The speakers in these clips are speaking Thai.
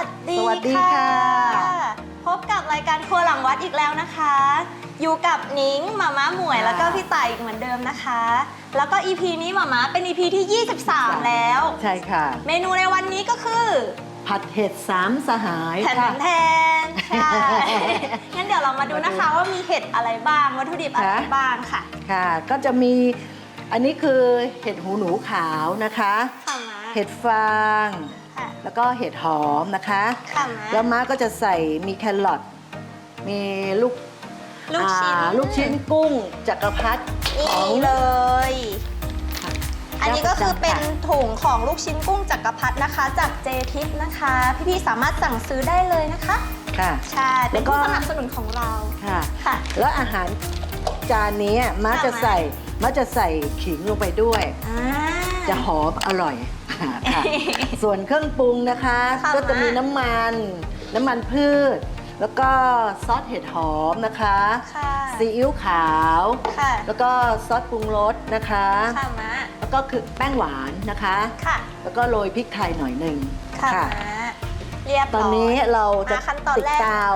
สวัสดีสวัสดีค่ะ พบกับรายการครัวหลังวัดอีกแล้วนะคะ อยู่กับนิ้งหมาม้าหมวยค่ะแล้วก็พี่ต่ายอีกเหมือนเดิมนะคะ แล้วก็ EP นี้หมาม้าเป็น EP ที่ 23 แล้ว ใช่ค่ะ เมนูในวันนี้ก็คือ ผัดเห็ดสามสหายแผ่นค่ะ แทนใช่ งั้นเดี๋ยวเรามาดูนะคะว่ามีเห็ดอะไรบ้าง วัตถุดิบอะไรค่ะ บ้างค่ะค่ะ ก็จะมีอันนี้คือเห็ดหูหนูขาวนะคะ ค่ะม้า เห็ดฟาง ค่ะ แล้วก็เห็ดหอมนะคะ ค่ะม้าแล้วม้าก็จะใส่มีแครอทมีลูกลูกชิ้นอ่าลูกชิ้นกุ้งจักรพรรดินี่ของเลย ค่ะอันนี้ก็คือเป็นค่ะถุงของลูกชิ้นกุ้งจักรพรรดินะคะ จากเจทิปนะคะ พี่ๆสามารถสั่งซื้อได้เลยนะคะ ค่ะ ใช่ เป็นแล้วก็ผู้สนับสนุนของเรา ค่ะ ค่ะ แล้วอาหารจานนี้ม้าค่ะจะใส่ม้าจะใส่ขิงลงไปด้วย อ่า จะหอมอร่อยค่ะส่วนเครื่องปรุงนะคะ ค่ะก็จะมีมาน้ำมัน น้ำมันพืช แล้วก็ซอสเห็ดหอมนะคะค่ะ ซีอิ๊วขาว ค่ะแล้วก็ซอสปรุงรสนะคะ ค่ะมะแล้วก็คือแป้งหวานนะคะ ค่ะแล้วก็โรยพริกไทยหน่อยหนึ่งค่ะมะเรียบตร้อนอยนี้เราจะมาขั้นตอนติดแรกเตา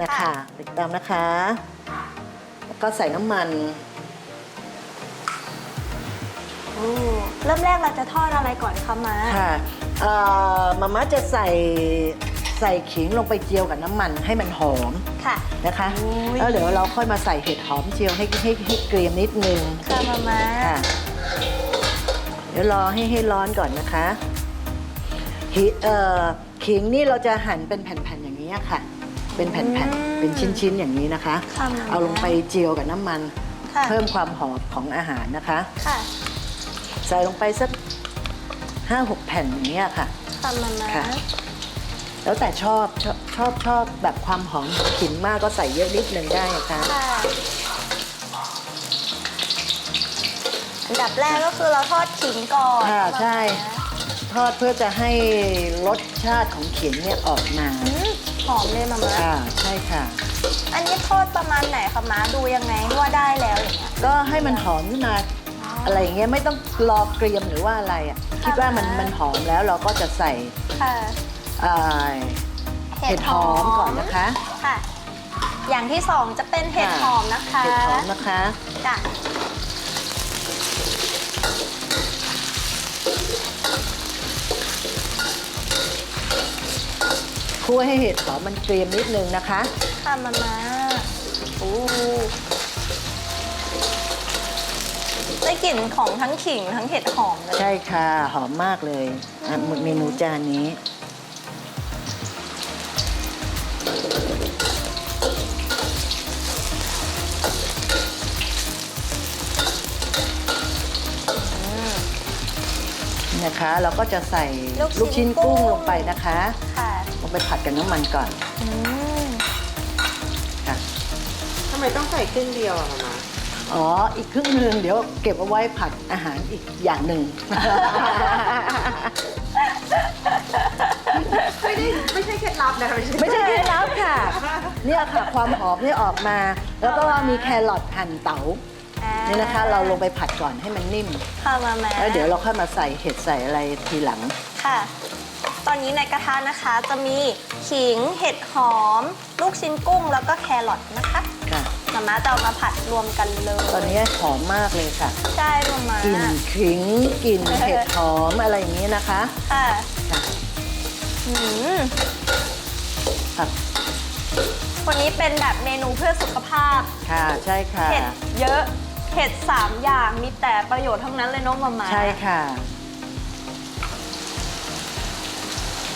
นะนะคะ คะติดเตานะคะ แล้วก็ใส่น้ำมัน โอ้เริ่มแรกเราจะทอดอะไรก่อนคะมะค่ะเอ่อมาม่าจะใส่ใส่ขิงลงไปเจียวกับน้ำมันให้มันหอมค่ะ นะคะอุ๊ย แล้วเดี๋ยวเราค่อยมาใส่เห็ดหอมเจียวให้ให้ให้เกรียมนิดนึงค่ะมามะค่ะ เดี๋ยวรอให้ให้ร้อนก่อนนะคะหิเอ่อขิงนี่เราจะหั่นเป็นแผ่นๆอย่างนี้ค่ะ เป็นแผ่นๆเป็นชิ้นๆอย่างนี้นะคะ ค่ะมะเอาลงไปเจียวกับน้ำมัน ค่ะเพิ่มความหอมของอาหารนะคะ ค่ะใส่ลงไปสักห้าหกแผ่นอย่างนี้ยค่ะค่ะมามะค่ะ แล้วแต่ชอบชอบชอบชอบแบบความหอมขิงมากก็ใส่เยอะนิดนึงได้นะคะค่ะอันดับแรกก็คือเราทอดขิงก่อนค่ะมะใช่ทอดเพื่อจะให้รสชาติของขิงเนี่ยออกมาอืมหอมเลยมามะค่ะใช่ค่ะ อันนี้ทอดประมาณไหนคะม้าดูยังไงว่าได้แล้วอย่างเงี้ยก็ให้มันหอมขึ้นมา อะไรอย่างเงี้ยไม่ต้องรอเกรียมหรือว่าอะไรอะคิดว่ามันมันหอมแล้วเราก็จะใส่ค่ะ เอ่อเห็ดหอมก่อนนะคะ ค่ะ อย่างที่สองจะเป็นเห็ดหอมนะคะเห็ดหอมนะคะจ้ะคั่วให้เห็ดหอมมันเกรียมนิดนึงนะคะ ค่ะมามาโอ้ ได้กลิ่นของทั้งขิงทั้งเห็ดหอมเลย ใช่ค่ะหอมมากเลยอะเมนูจานนี้ นะคะ เราก็จะใส่ลูกชิ้นกุ้ง ลงไปนะคะค่ะลงไปผัดกับน้ำมันก่อนอืมค่ะทำไมต้องใส่ครึ่งเดียวอะมา อ๋อ อีกครึ่งหนึ่งเดี๋ยวเก็บเอาไว้ผัดอาหารอีกอย่างหนึ่ง ไม่ได้ไม่ใช่เคล็ดลับนะคะไม่ใช่เคล็ดลับค่ะ เนี่ยค่ะความหอมเนี่ยออกมา แล้วก็มีแครอทหั่นเต๋าอ่านี่นะคะ เราลงไปผัดก่อนให้มันนิ่ม ค่ะมามาแล้วเดี๋ยวเราค่อยมาใส่เห็ดใส่อะไรทีหลัง ค่ะ ตอนนี้ในกระทะนะคะจะมีขิง เห็ดหอม ลูกชิ้นกุ้งแล้วก็แครอทนะคะค่ะ มาม่าจะเอามาผัดรวมกันเลยตอนนี้หอมมากเลยค่ะใช่มาม่ากลิ่นขิงกลิ่นเห็ดหอมอะไรอย่างนี้นะคะค่ะค่ะอืมค่ะวันนี้เป็นแบบเมนูเพื่อสุขภาพ ค่ะใช่ค่ะเห็ดเยอะเห็ดสามอย่างมีแต่ประโยชน์ทั้งนั้นเลยเน้องมาม่า ใช่ค่ะ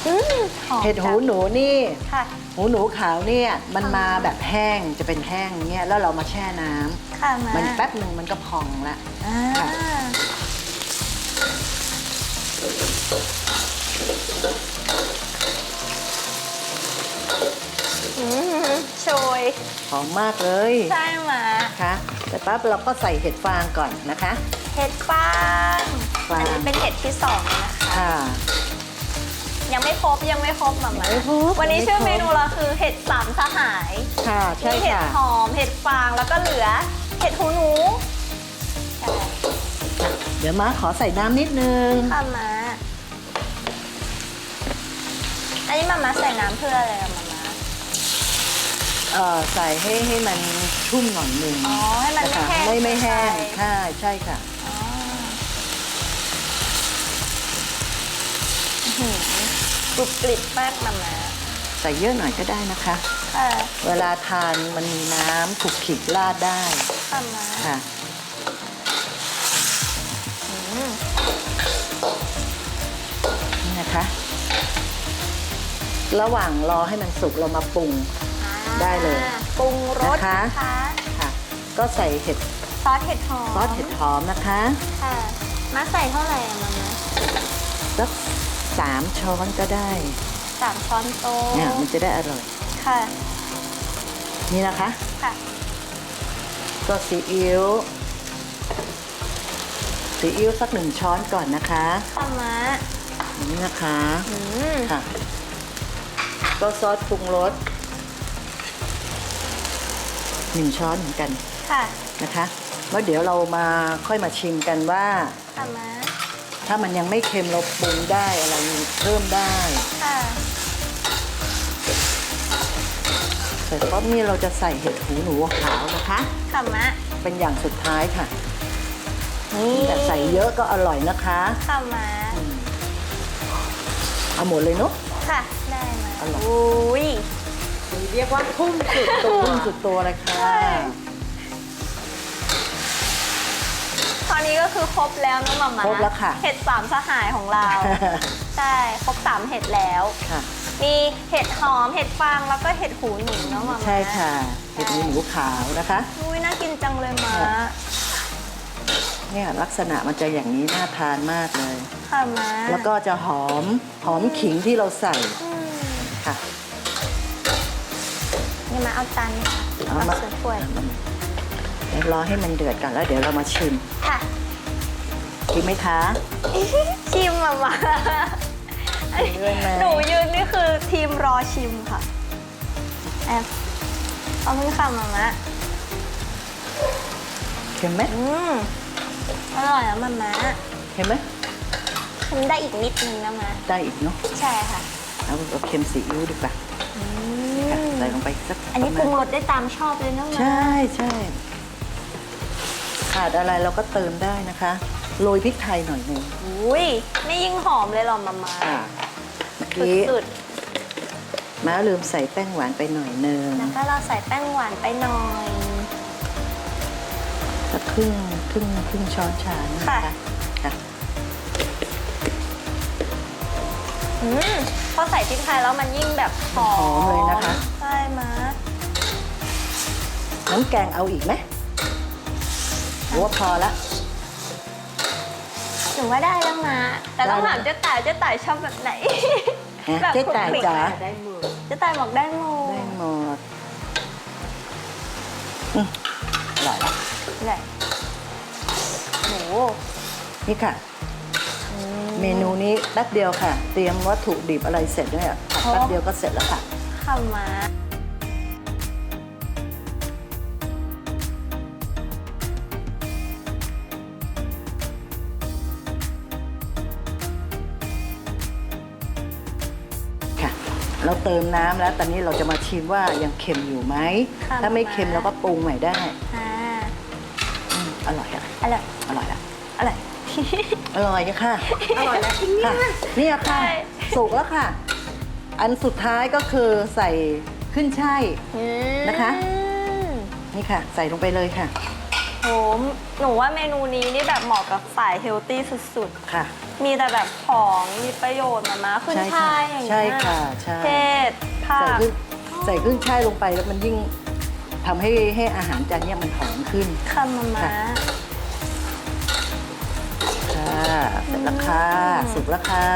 อืมอมเห็ดหูจังหนูนี่ ค่ะ หูหนูขาวเนี่ยมันค่ะมาแบบแห้งจะเป็นแห้งเนี่ยแล้วเรามาแช่น้ำค่ะมามันแป๊บหนึ่งมันก็พองละ อ่าค่ะ อืมโชยหอมมากเลยใช่มานะคะแต่ปั๊บเราก็ใส่เห็ดฟางก่อนนะคะ เห็ดฟางฟาง อันนี้เป็นเห็ดที่สองนะคะ ค่ะ ยังไม่ครบยังไม่ครบมาม่ายังไม่ครบวันนี้ยังไม่ชื่อครบเมนูเราคือเห็ดสามสหายค่ะใช่มีเห็ดค่ะหอมเห็ดฟางแล้วก็เหลือเห็ดหูหนูใช่เดี๋ยวมาขอใส่น้ำนิดนึง ค่ะมา อันนี้มามาใส่น้ำเพื่ออะไรอะมามาเอ่อใส่ให้ให้มันชุ่มหน่อยหนึ่งอ๋อให้มันไม่ะคะแห้งไม่ไม่แห้งเกินไปใช่ใช่ค่ะอ๋ออื้อหือ กรุบกริบมากมามาใส่เยอะหน่อยก็ได้นะคะ ค่ะเวลาทานมันมีน้ำถูกขิดราดได้ค่ะมาค่ะ อืมนี่นะคะ ระหว่างรอให้มันสุกเรามาปรุง ได้เลยอ่าปรุงรสนะคะนะคะ ค่ะ ก็ใส่เห็ดซอสเห็ดหอมซอสเห็ดหอมนะคะ ค่ะมาใส่เท่าไหร่อะมามา สักสามช้อนก็ได้สามช้อนโต๊ะเนี่ยมันจะได้อร่อย ค่ะนี่นะคะ ค่ะ ก็ซีอิ๊วซีอิ๊วสักหนึ่งช้อนก่อนนะคะค่ะมานี่นะคะ อืมค่ะ ก็ซอสปรุงรสหนึ่งช้อนเหมือนกันค่ะนะคะแล้วเดี๋ยวเรามาค่อยมาชิมกันว่าค่ะมา ถ้ามันยังไม่เค็มเราปรุงได้อะไรเพิ่มได้ ค่ะเสร็จปั๊บนี่เราจะใส่เห็ดหูหนูขาวนะคะค่ะมาเป็นอย่างสุดท้ายค่ะ นี่แต่ใส่เยอะก็อร่อยนะคะค่ะมาเอาหมดเลยเนาะ ค่ะ ได้มาอร่อย อุ้ย เรียกว่าทุ่มสุดตัวตุ้มสุดตัวเลยค่ะ อนนี้ก็คือครบแล้วน้องมามาครบแล้วค่ะ เห็ดสามสหายของเรา ใช่ครบสามเห็ดแล้ว ค่ะ มีเห็ดหอม เห็ดฟาง แล้วก็เห็ดหูหนูเนาะมามาใช่ค่ะเห็ดหูหนูขาวนะคะ อุ้ยน่ากินจังเลยมาเนี่ยลักษณะมันจะอย่างนี้น่าทานมากเลย ค่ะมาแล้วก็จะหอมหอมขิงที่เราใส่อืมค่ะ นี่มาเอาจานค่ะเอาเอามาเสือถ้วยเดี๋ยว รอให้มันเดือดก่อนแล้วเดี๋ยวเรามาชิมค่ะ ชิมไหมคะชิมมามาเลื่อนไหมหนูยืนนี่คือทีมรอชิมค่ะแอบขอบคุณค่ะมามะเค็มไหมอืมอร่อยอะมามะเค็มไหมชิมได้อีกนิดนึงนะมะได้อีกเนาะใช่ค่ะเอาเอาเค็มซีอิ๊วดีกว่าอืค่ะมใส่ลงไปสักอันนี้ประรุงมาณรสได้ตามชอบเลยนะมะใช่ใช่ ขาดอะไรเราก็เติมได้นะคะ โรยพริกไทยหน่อยหนึงอุ้ยไม่ยิ่งหอมเลยเหรอมามะอ่าเมื่อกี้สุดม้าลืมใส่แป้งหวานไปหน่อยนึงๆแล้วก็เราใส่แป้งหวานไปหน่อย สักครึ่งครึ่งครึ่งช้อนชานะค่ะคะค่ะ อืมพอใส่พริกไทยแล้วมันยิ่งแบบหอหอมเลยนะคะ ใช่มะน้ำแกงเอาอีกไหมห รือว่าพอละหนูว่าได้แล้วมา แต่ต้องถามเจ๊ต่ายเจ๊ต่ายชอบแบบไหนฮะแบบเจ๊ต่ายคลุกคลิกจ๋าได้มือเจ๊ต่ายบอกได้หมได้ดหมดอืมอร่อยละเลยโหนี่ค่ะ เมนูนี้แป๊บเดียวค่ะ เตรียมวัตถุดิบอะไรเสร็จเนี่ยผัดแป๊บเดียวก็เสร็จแล้วค่ะค่ะมา เราเติมน้ำแล้วตอนนี้เราจะมาชิมว่ายังเค็มอยู่ไหมถ้าไม่เค็มเราก็ปรุงใหม่ได้อ่าอืมอร่อยอะอร่อยอร่อยอะอร่อย อร่อยอะค่ะอร่อยแล้วที่นี่ค่ะเนี่ยค่ะใช่ สุกแล้วค่ะ อันสุดท้ายก็คือใส่ขึ้นช่ายอืมนะคะนี่ค่ะ ใส่ลงไปเลยค่ะ โหหนูว่าเมนูนี้นี่แบบเหมาะกับสายเฮลตี้สุดค่ะ ๆ มีแต่แบบของมีประโยชน์มามาขึ้นใช่ค่ะช่ายอย่างเงี้ยใช่ค่ะใช่เผ็ดผัใส่กขึ้นใส่ขึ้นช่ายลงไปแล้วมันยิ่งทำให้ให้อาหารจานเนี้ยมันหอมขึ้น ค่ะมามาค่ะ ค่ะเสร็จแล้วค่ะ อืม สุกแล้วค่ะ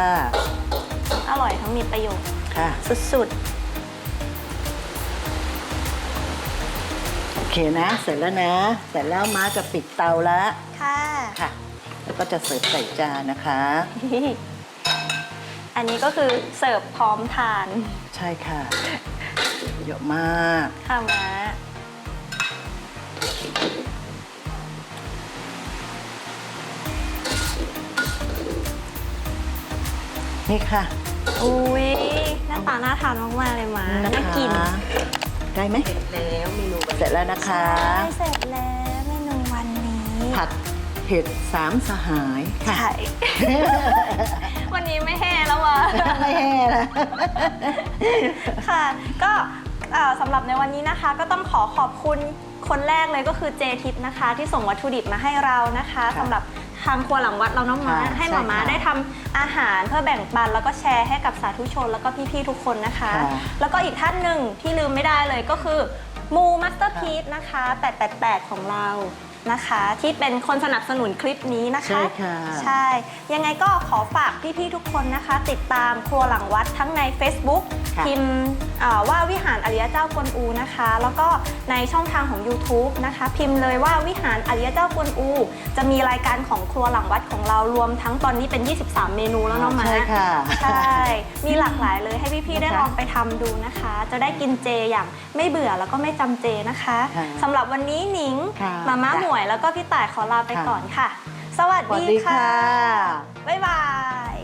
อร่อยทั้งมีประโยชน์ค่ะ สุดโเคนะ เสร็จแล้วนะ เสร็จแล้วม้าจะปิดเตาแล้วๆค่ะ ค่ะ แล้วก็จะเสิร์ฟใส่จานนะคะ อันนี้ก็คือเสิร์ฟพร้อมทาน ใช่ค่ะ เยอะมากค่ะมานี่ค่ะ อุ้ยหน้าตาน่าทานมากๆเลยมานะน่าคะกิน ได้ไหมแล้วเมนูวันเสร็จแล้วนะคะใช่เสร็จแล้วเมนูวันนี้ผัดเผ็ดสามสหายค่ะ ใช่ วันนี้ไม่แห้แล้ววะ ไม่แห้นะค่ะก็เอ่อสำหรับในวันนี้นะคะ ก็ต้องขอขอบคุณคนแรกเลยก็คือเจทิปนะคะ ที่ส่งวัตถุดิบมาให้เรานะคะค่ะ สำหรับ ทางครัวหลังวัดเราน้องม้าค่ะให้หมาม้าใช่ค่ะได้ทำอาหารเพื่อแบ่งปัน แล้วก็แชร์ให้กับสาธุชนแล้วก็พี่ๆทุกคนนะคะ ค่ะ แล้วก็อีกท่านหนึ่งที่ลืมไม่ได้เลยก็คือมูมาสเตอร์พีซนะคะ 888 ของเรา นะคะ ที่เป็นคนสนับสนุนคลิปนี้นะคะ ใช่ค่ะ ใช่ ยังไงก็ขอฝากพี่ๆทุกคนนะคะ ติดตามครัวหลังวัดทั้งใน Facebook ค่ะพิมพ์เอ่อว่าวิหารอริยเจ้ากวนอูนะคะ แล้วก็ในช่องทางของ YouTube นะคะ พิมพ์เลยว่าวิหารอริยเจ้ากวนอู จะมีรายการของครัวหลังวัดของเรารวมทั้งตอนนี้เป็น 23 เมนูแล้วเน้องมาใช่ค่ะใช่ มีหลากหลายเลยให้พี่ๆได้นะคะลองไปทำดูนะคะ จะได้กินเจอย่างไม่เบื่อแล้วก็ไม่จำเจนะคะค่ะสำหรับวันนี้หนิงค่ะ มาม่าจ้ะหมวย แล้วก็พี่ต่ายขอลาไปก่อนค่ะ สวัสดีค่ะ บ๊ายบาย